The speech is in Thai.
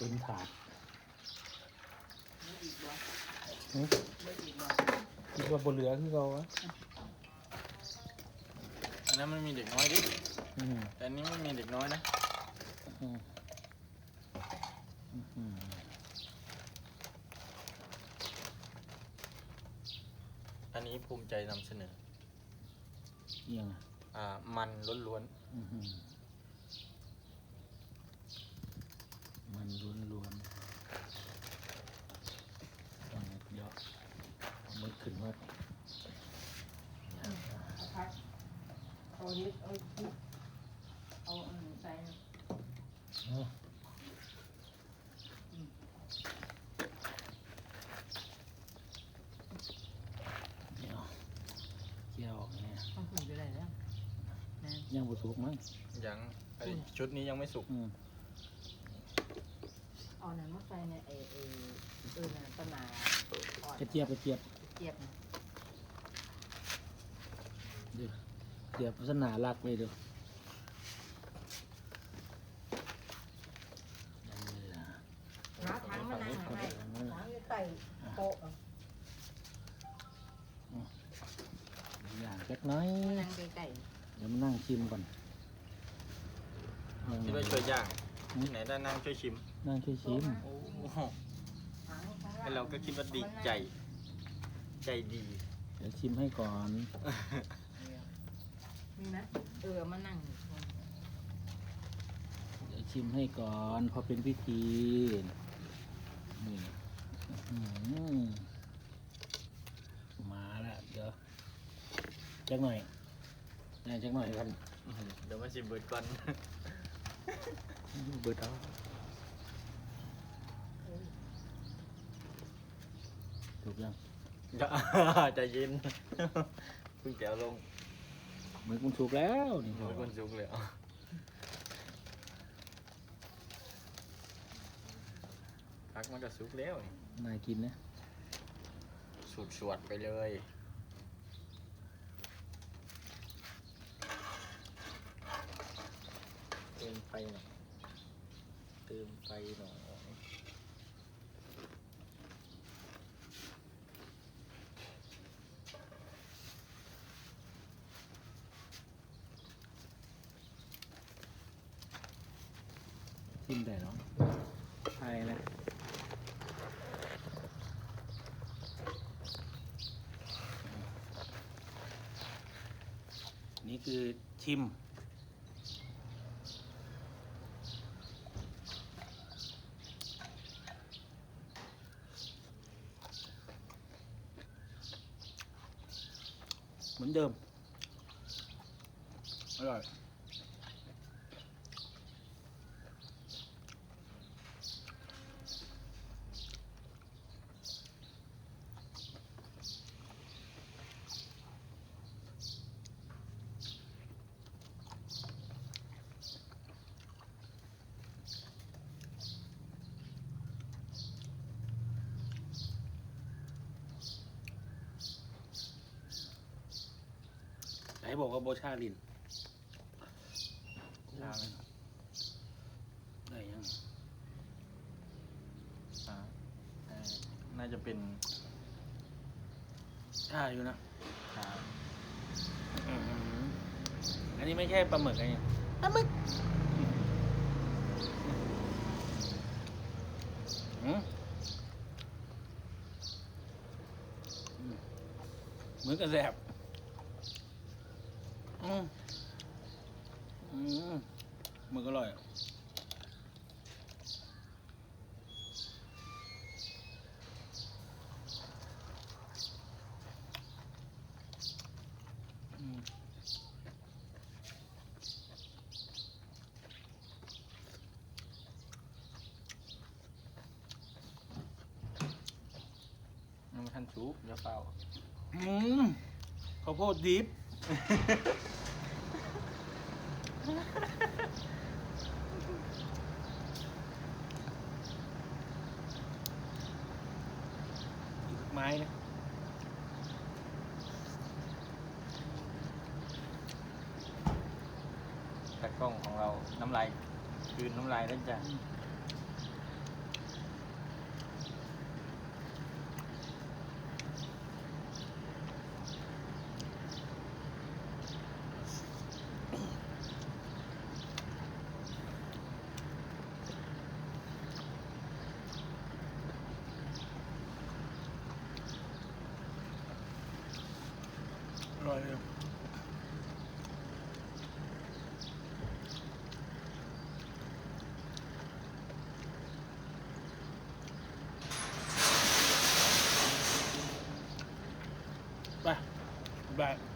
เต็มถาดไม่อีกบ่หึไม่อีกบ่คิดว่าบนเหลือคือเราวะอันนั้นมันมีเด็กน้อยดิอืมแต่อันนี้ไม่มีเด็กน้อยนะอืมอืมอันนี้ภูมิใจนำเสนอเอียงอะอ่ามันล้วนอื้อหือ มันล้วนล้วนๆเอาเดี๋ยอามือขึ้นว่าเอาเอาเฮ็ดเอาเอาใส่เนี่ยวเกี่ยวเนี่ยต้องคุยไปได้แล้วยังบ่สุกมั้งยังไอชุดนี้ยังไม่สุกอืม เอานั้นมาใส่ในไอ้ไอ้เออน่ะต้นนาอ่อนกระเจี๊ยบกระเจี๊ยบเจี๊ยบนะเดี๋ยวเจี๊ยบสนาลักเลยเดี๋ยวเออหาถังมานั่งให้ถังอยู่ใต้โต๊ะอะอย่างเล็กน้อยนั่งใกล้เดี๋ยวมานั่งชิมก่อนเอาคิดว่าช่วยย่างที่ ไหนได้นั่งช่วยชิมนั่งช่วยชิม โอ้โหๆถังข้งล่งไอเราก็คิดว่าดีใจ ใจดีเดี๋ยวชิมให้ก่อน มีไหมเออมานั่งเดี๋ยวชิมให้ก่อนเพอเป็นพิธีนี่อื้อหือมาแล้วเดี๋ยวจักหน่อยได้จักหน่อยกัน เดี๋ยวมาชิมเบิร์ดก่อน เบิดเอาถูกยังใจเย็นเพิ่งแกวลงเหมือนคุณถูกแล้วนี่เหมือนคนซุกเลยอะพักมันก็ซุกแล้วนี่น่ากินนะสูดสวดไปเลยเติม ไฟหน่อยเติมไฟหน่อยชิมได้เนาะใช่นะนี่คือชิม เหมือนเดิม อร่อย ไหนบอกว่าโบชาลินชาไหมได้ยังชาเอ่อน่าจะเป็นชาอยู่นะชาอื้อหืออันนี้ไม่ใช่ปลาหมึกอะไรเนี่ยปลาหมึกอืมอืมเหมือนกับแสบ อืมอืมหมึกอร่อยอืมยังไม่ทันซุกเดี๋ยวเปล่าอืมข้าวโพดดิบ อีกไม้นะแต่กล้องของเราน้ำลายคืนน้ำลายแล้วจ้ะ ร่อยเลยไปบาย